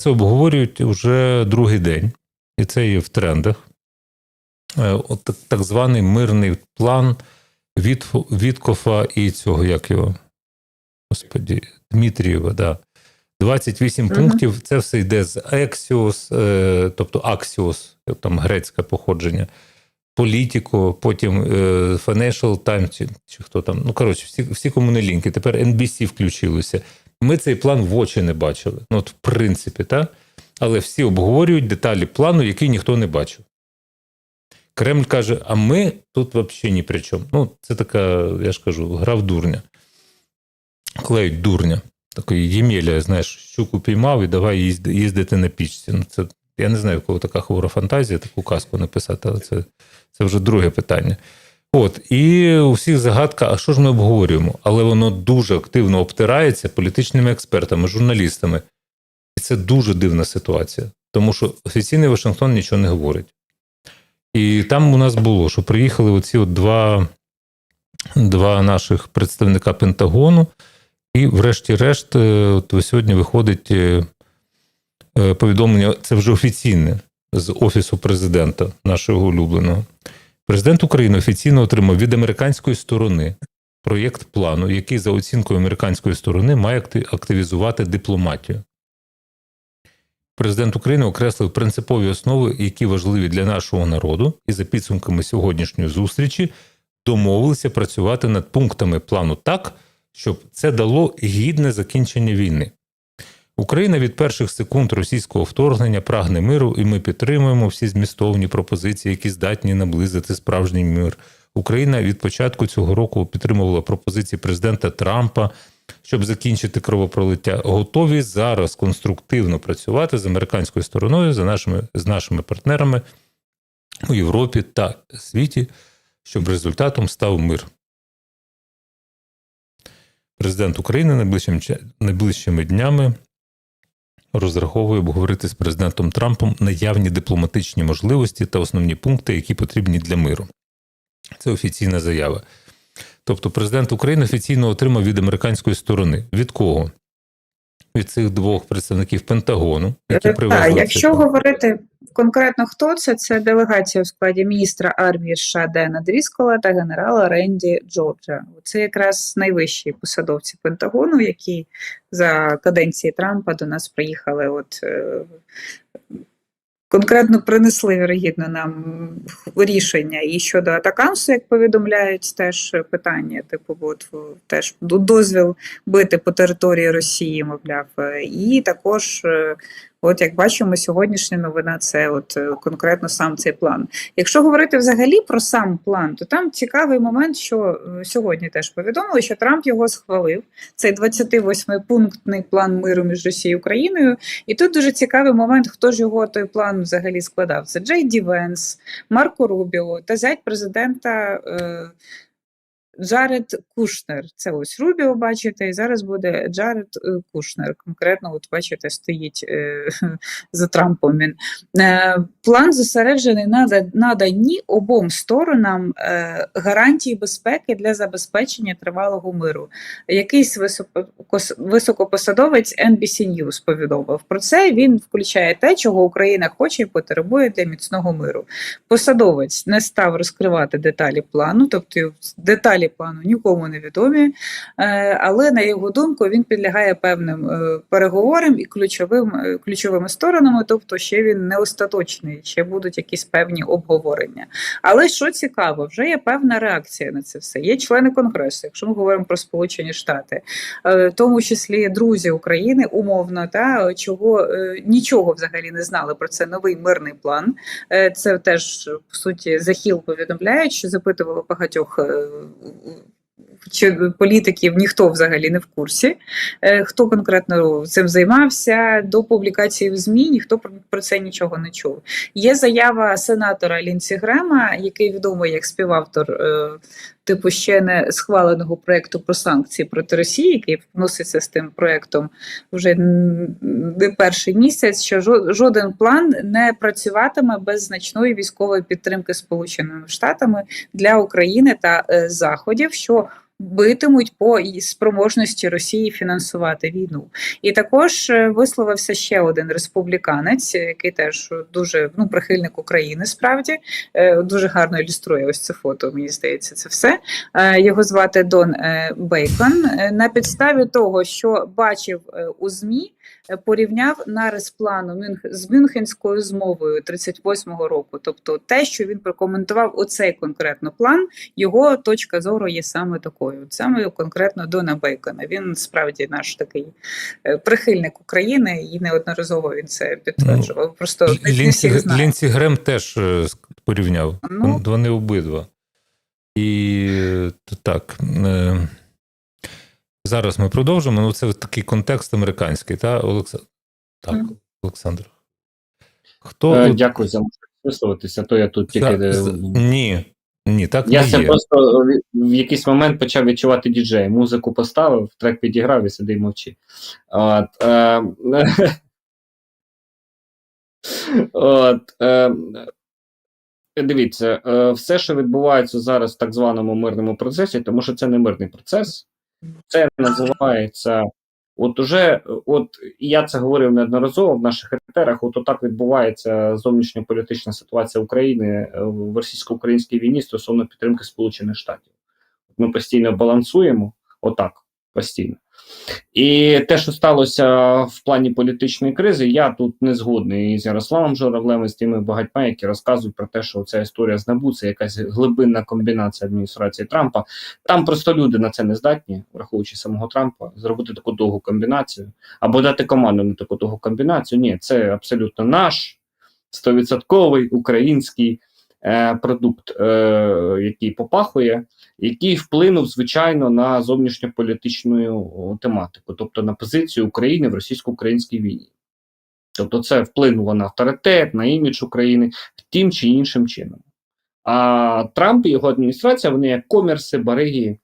Це обговорюють вже другий день, і це є в трендах. Е, От так, званий мирний план від Віткофа і цього, як його, господі, Дмитрієва, да. 28 Мгм. пунктів. Це все йде з Axios, е, тобто Axios, там грецьке походження, Політіко, потім е, Financial Times, чи, чи хто там. Ну, коротше, всі, всі комунелінки. Тепер NBC включилося. Ми цей план в очі не бачили. Ну, от, в принципі, так? Але всі обговорюють деталі плану, який ніхто не бачив. Кремль каже: а ми тут взагалі ні при чому. Ну, це така, я ж кажу, гра в дурня. Клеють дурня. Такої Ємеля, знаєш, щуку піймав і давай їздити на пічці. Ну, це, я не знаю, в кого така хвора фантазія, таку казку написати, але це, це вже друге питання. От, і у всіх загадка, а що ж ми обговорюємо? Але воно дуже активно обтирається політичними експертами, журналістами. І це дуже дивна ситуація, тому що офіційний Вашингтон нічого не говорить. І там у нас було, що приїхали оці от два, два наших представника Пентагону, і, врешті-решт, е, от сьогодні виходить е, е, повідомлення, це вже офіційне з Офісу президента, нашого улюбленого. Президент України офіційно отримав від американської сторони проєкт плану, який, за оцінкою американської сторони, має активізувати дипломатію. Президент України окреслив принципові основи, які важливі для нашого народу, і за підсумками сьогоднішньої зустрічі домовилися працювати над пунктами плану так, щоб це дало гідне закінчення війни. Україна від перших секунд російського вторгнення прагне миру, і ми підтримуємо всі змістовні пропозиції, які здатні наблизити справжній мир. Україна від початку цього року підтримувала пропозиції президента Трампа, щоб закінчити кровопролиття. Готові зараз конструктивно працювати з американською стороною, за нашими, з нашими партнерами у Європі та світі, щоб результатом став мир. Президент України найближчим, найближчими днями розраховує обговорити з президентом Трампом наявні дипломатичні можливості та основні пункти, які потрібні для миру. Це офіційна заява. Тобто, президент України офіційно отримав від американської сторони. Від кого? Від цих двох представників Пентагону, які Е, привезли. Так, якщо говорити конкретно хто це, це делегація у складі міністра армії США Дена Дріскола та генерала Ренді Джорджа. Це якраз найвищі посадовці Пентагону, які за каденції Трампа до нас приїхали. От е, конкретно принесли вірогідно нам рішення і щодо атакамсу, як повідомляють, теж питання, типу, от теж до- дозвіл бити по території Росії, мовляв, е, і також. От як бачимо, сьогоднішня новина це от е, конкретно сам цей план. Якщо говорити взагалі про сам план, то там цікавий момент, що е, сьогодні теж повідомили, що Трамп його схвалив. Цей 28-пунктний план миру між Росією і Україною. І тут дуже цікавий момент, хто ж його той план взагалі складав. Це Джей Ді Венс, Марко Рубіо та зять президента. Е, Джаред Кушнер. Це ось Рубіо, бачите, і зараз буде Джаред е, Кушнер. Конкретно, от бачите, стоїть е, за Трампом. Він е, план зосереджений на наданні обом сторонам е, гарантій безпеки для забезпечення тривалого миру. Якийсь високо- високопосадовець NBC News повідомив про це. Він включає те, чого Україна хоче і потребує для міцного миру. Посадовець не став розкривати деталі плану, тобто деталі плану нікому не відомі, е, але на його думку він підлягає певним е, переговорам і ключовим е, ключовими сторонами, тобто ще він не остаточний, ще будуть якісь певні обговорення. Але що цікаво, вже є певна реакція на це все. Є члени конгресу, якщо ми говоримо про Сполучені Штати, в тому числі друзі України, умовно, та чого нічого взагалі не знали про це новий мирний план. Це теж по суті захіл повідомляють, що запитували багатьох. Чи політиків ніхто взагалі не в курсі, Е, хто конкретно цим займався до публікації в ЗМІ, ніхто про, це нічого не чув. Є заява сенатора Лінсі Грема, який відомий як співавтор е, типу ще не схваленого проекту про санкції проти Росії, який вноситься з тим проектом вже не перший місяць, що жо- жоден план не працюватиме без значної військової підтримки Сполученими Штатами для України та е, Заходів, що битимуть по спроможності Росії фінансувати війну. І також е, висловився ще один республіканець, який теж дуже ну прихильник України, справді е, дуже гарно ілюструє ось це фото. Мені здається, це все. Е, Його звати Дон е, Бейкон. Е, На підставі того, що бачив у змі, порівняв нарис плану Мюнх з Мюнхенською змовою 38-го року. Тобто, те, що він прокоментував оцей конкретно план, його точка зору є саме такою. Саме конкретно Дона Бейкона. Він справді наш такий прихильник України, і неодноразово він це підтверджував. Просто не- не Лінсі. Лінсі Грем теж порівняв. Ну. Вони обидва. І так. е, Зараз ми продовжимо. Ну, це такий контекст американський, та, Олекс... так, Олександр. Хто Е, тут- Дякую за можливість висловитися, то я тут тільки. Е, Ні, ні, так Я не це є. просто в- якийсь момент почав відчувати діджей. Музику поставив, трек підіграв і сиди й мовчи. От, е, от, е, дивіться, е, все, що відбувається зараз в так званому мирному процесі, тому що це не мирний процес, це називається. От уже, от я це говорив неодноразово в наших етерах. От отак відбувається зовнішньополітична ситуація України е, в російсько-українській війні стосовно підтримки Сполучених Штатів. Ми постійно балансуємо, отак, постійно. І те, що сталося в плані політичної кризи, я тут не згодний з Ярославом Журавлем і з тими багатьма, які розказують про те, що ця історія з НАБУ це якась глибинна комбінація адміністрації Трампа. Там просто люди на це не здатні, враховуючи самого Трампа, зробити таку довгу комбінацію або дати команду на таку довгу комбінацію. Ні, це абсолютно наш стовідсотковий український е, продукт, е, який попахує, який вплинув, звичайно, на зовнішньополітичну тематику, тобто на позицію України в російсько-українській війні. Тобто, це вплинуло на авторитет, на імідж України тим чи іншим чином. А Трамп і його адміністрація, вони як комерси, бариги,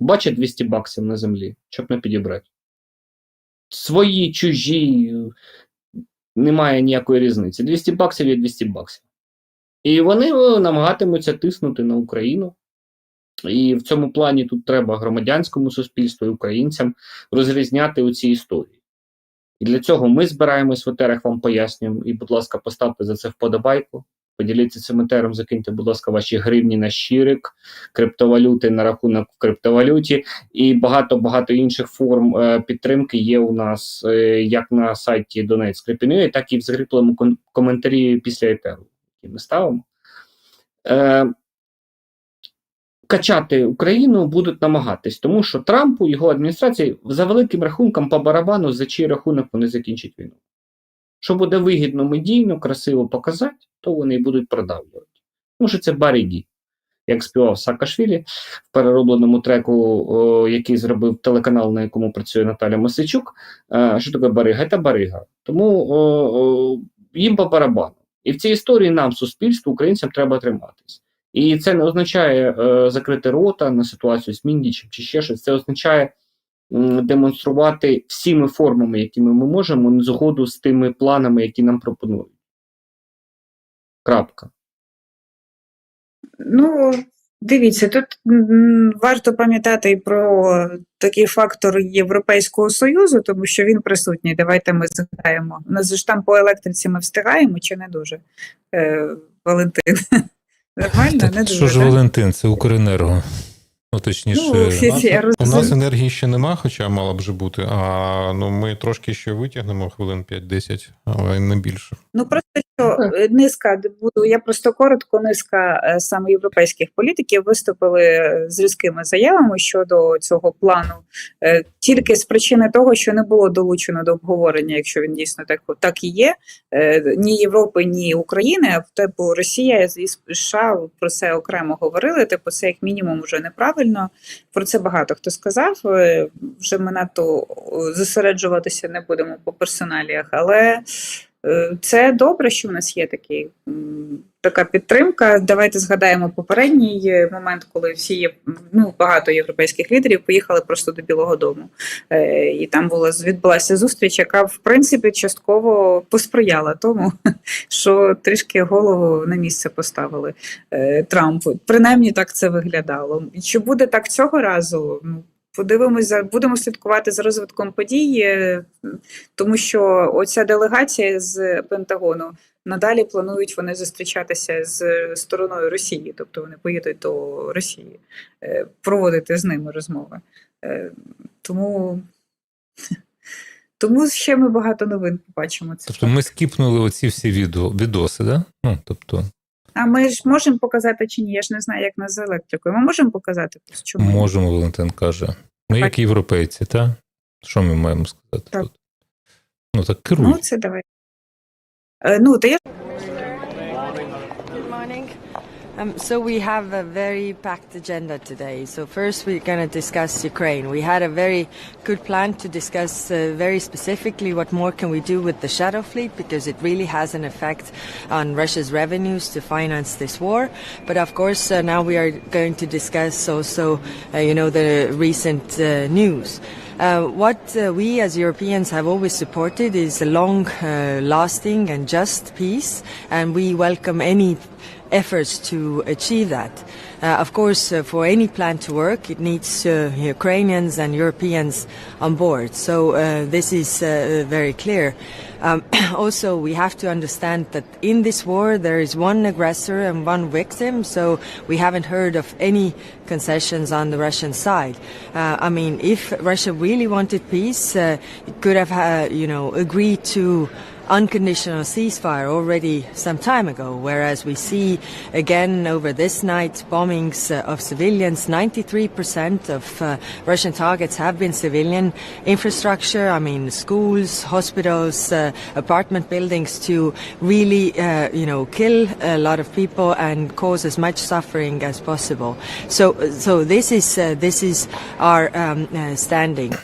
бачать 200 баксів на землі, щоб не підібрати. Свої, чужі, немає ніякої різниці. 200 баксів є 200 баксів. І вони е, намагатимуться тиснути на Україну. І в цьому плані тут треба громадянському суспільству і українцям розрізняти оці історії. І для цього ми збираємось в етерах, вам пояснюємо. І, будь ласка, поставте за це вподобайку. Поділіться цим етером, закиньте, будь ласка, ваші гривні на щирик, криптовалюти на рахунок в криптовалюті і багато-багато інших форм е, підтримки є у нас е, як на сайті Donate Scripinue, так і в закріпленому коментарі після етеру, який ми ставимо. Е, Качати Україну будуть намагатись, тому що Трампу його адміністрації за великим рахунком по барабану, за чий рахунок вони закінчать війну. Що буде вигідно медійно, красиво показати, то вони і будуть продавлювати. Тому що це баригі. Як співав Саакашвілі в переробленому треку, о, який зробив телеканал, на якому працює Наталя Мосичук. Е, що таке барига? Це барига. Тому о, о, їм по барабану. І в цій історії нам, суспільству, українцям, треба триматись. І це не означає е, закрити рота на ситуацію з Міндічем чи ще щось. Це означає м, демонструвати всіми формами, якими ми можемо, згоду з тими планами, які нам пропонують. Крапка. Ну, дивіться, тут варто пам'ятати і про такий фактор Європейського Союзу, тому що він присутній. Давайте ми згадаємо. У нас ж там по електриці ми встигаємо чи не дуже? Е, Валентин. Нормально, не дуже. що ж? Валентин, це Укренерго. Ну, точніше, Ну, всі- У нас, я у нас енергії ще нема, хоча мала б вже бути. А ну ми трошки ще витягнемо хвилин 5-10, але не більше. Ну просто що е, низка буду. Я просто коротко низка е, саме європейських політиків виступили е, з різкими заявами щодо цього плану, тільки з причини того, що не було долучено до обговорення, якщо він дійсно так так і є. Ні Європи, ні України. А типу Росія і США про це окремо говорили. Типу, це як мінімум вже неправильно. Про це багато хто сказав. е, Вже ми надто зосереджуватися не будемо по персоналіях, але. Е, Це добре, що в нас є такий, така підтримка. Давайте згадаємо попередній е, момент, коли всі є, ну, багато європейських лідерів поїхали просто до Білого Дому. Е, І там була відбулася зустріч, яка в принципі частково посприяла тому, що трішки голову на місце поставили Трампу. Принаймні так це виглядало. Чи буде так цього разу? Ну, Подивимось, за- будемо слідкувати за розвитком подій, е, тому що оця делегація з Пентагону надалі планують вони зустрічатися з стороною Росії, тобто вони поїдуть до Росії, е, проводити з ними розмови. Е, Тому, тому ще ми багато новин побачимо. Тобто ми скіпнули оці всі відео, відоси, да? Ну, тобто, А ми ж можемо показати чи ні? Я ж не знаю, як нас з електрикою. Ми можемо показати? Чому? можемо, Валентин каже. Ми як європейці, так? Що ми маємо сказати Так. тут? Ну так керуй. Ну, це давай. Е, Ну, то я Good morning. Um, so we have a very packed agenda today. So first we're going to discuss Ukraine. We had a very good plan to discuss uh, very specifically what more can we do with the shadow fleet because it really has an effect on Russia's revenues to finance this war. But of course uh, now we are going to discuss also, uh, you know, the recent uh, news. Uh, what uh, we as Europeans have always supported is a long uh, lasting and just peace, and we welcome any efforts to achieve that. Uh, of course, uh, for any plan to work, it needs uh, Ukrainians and Europeans on board. So uh, this is uh, very clear. Um, also, we have to understand that in this war there is one aggressor and one victim. So we haven't heard of any concessions on the Russian side. Uh, I mean, if Russia really wanted peace, uh, it could have, uh, you know, agreed to unconditional ceasefire already some time ago, whereas we see again over this night bombings uh, of civilians. 93% of uh, Russian targets have been civilian infrastructure, I mean schools, hospitals, uh, apartment buildings to really, uh, you know, kill a lot of people and cause as much suffering as possible. So, so this is, uh, this is our um, uh, standing.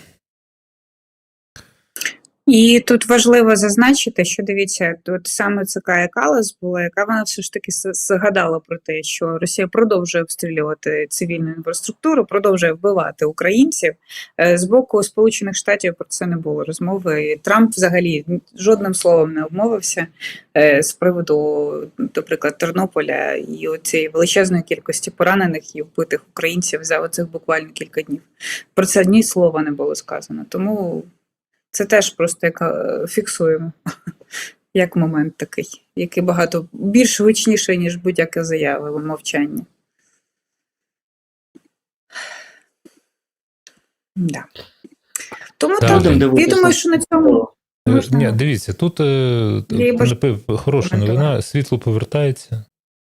І тут важливо зазначити, що дивіться, тут саме ЦК Калас була, яка вона все ж таки згадала про те, що Росія продовжує обстрілювати цивільну інфраструктуру, продовжує вбивати українців. Е, З боку Сполучених Штатів про це не було розмови. І Трамп взагалі жодним словом не обмовився е, з приводу, наприклад, Тернополя і цієї величезної кількості поранених і вбитих українців за оцих буквально кілька днів. Про це ні слова не було сказано. Тому це теж просто як е, фіксуємо як момент такий, який багато більш гучніший, ніж будь-яка заява мовчання. Да. Тому Так. так, я думаю, що на цьому Е, можна- Ні, дивіться, тут е, б- напев- хороша новина, світло повертається.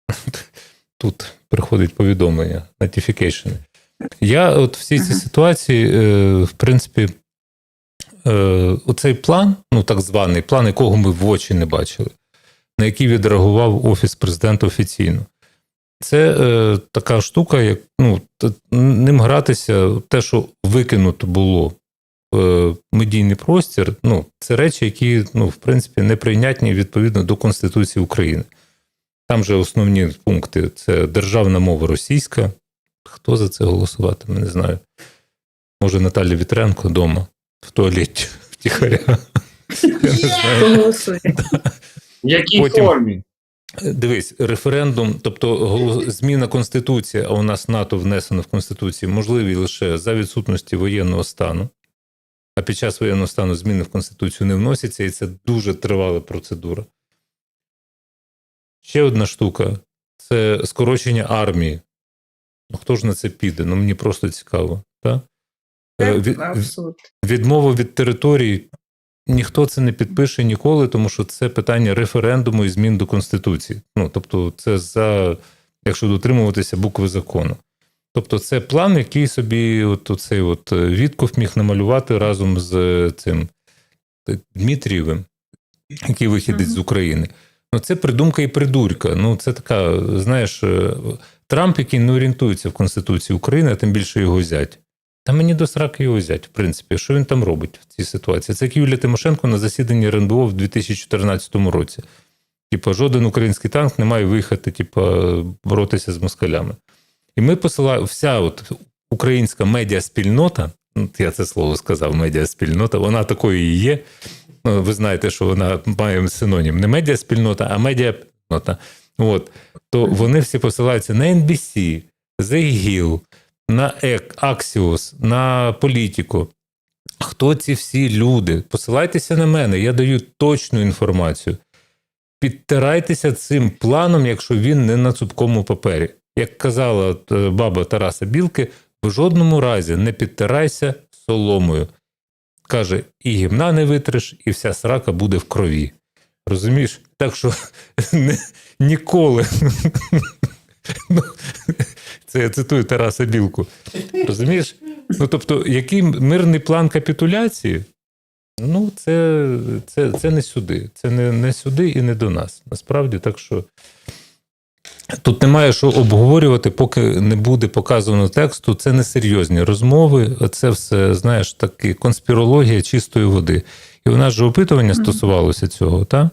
Тут приходить повідомлення, notification. Я от в цій цій Ага. ситуації, е, в принципі, е, оцей план, ну так званий план, якого ми в очі не бачили, на який відреагував Офіс президента офіційно. Це е, така штука, як ну, ним гратися, те, що викинуто було е, медійний простір, ну, це речі, які, ну, в принципі, неприйнятні відповідно до Конституції України. Там же основні пункти це державна мова російська. Хто за це голосуватиме, не знаю. Може, Наталя Вітренко вдома в туалеті втіхаря. В якій формі? Дивись, референдум, тобто зміна Конституції, а у нас НАТО внесено в Конституції, можливі лише за відсутності воєнного стану. А під час воєнного стану зміни в Конституцію не вносяться, і це дуже тривала процедура. Ще одна штука це скорочення армії. Ну, хто ж на це піде? Ну, мені просто цікаво. Так? Е, від- відмова від території ніхто це не підпише ніколи, тому що це питання референдуму і змін до Конституції. Ну, тобто, це за, якщо дотримуватися букви закону. Тобто, це план, який собі от оцей от е, Вітков міг намалювати разом з е, цим Дмитрієвим, який вихідець з України. Ну, це придумка і придурка. Ну, це така, знаєш, Трамп, який не орієнтується в Конституції України, а тим більше його зять. Та мені до сраки його взяти, в принципі, що він там робить в цій ситуації? Це як Юлія Тимошенко на засіданні РНБО в 2014 році. Типа, жоден український танк не має виїхати, типа, боротися з москалями. І ми посилаємо вся от українська медіаспільнота, ну, я це слово сказав, медіаспільнота, вона такою і є. Ну, Ви знаєте, що вона має синонім не медіаспільнота, а медіаспільнота. От, то вони всі посилаються на NBC, The на ЕК, Axios, на політику. Хто ці всі люди? Посилайтеся на мене, я даю точну інформацію. Підтирайтеся цим планом, якщо він не на цупкому папері. Як казала е, баба Тараса Білки, в жодному разі не підтирайся соломою. Каже, і гімна не витриш, і вся срака буде в крові. Розумієш? Так що не, ніколи. Це я цитую Тараса Білку. Розумієш? Ну, тобто, який мирний план капітуляції? Ну, це, це, це не сюди. Це не, не сюди і не до нас. Насправді, так що тут немає що обговорювати, поки не буде показано тексту. Це не серйозні розмови, це все, знаєш, таки конспірологія чистої води. І у нас же опитування стосувалося цього, так?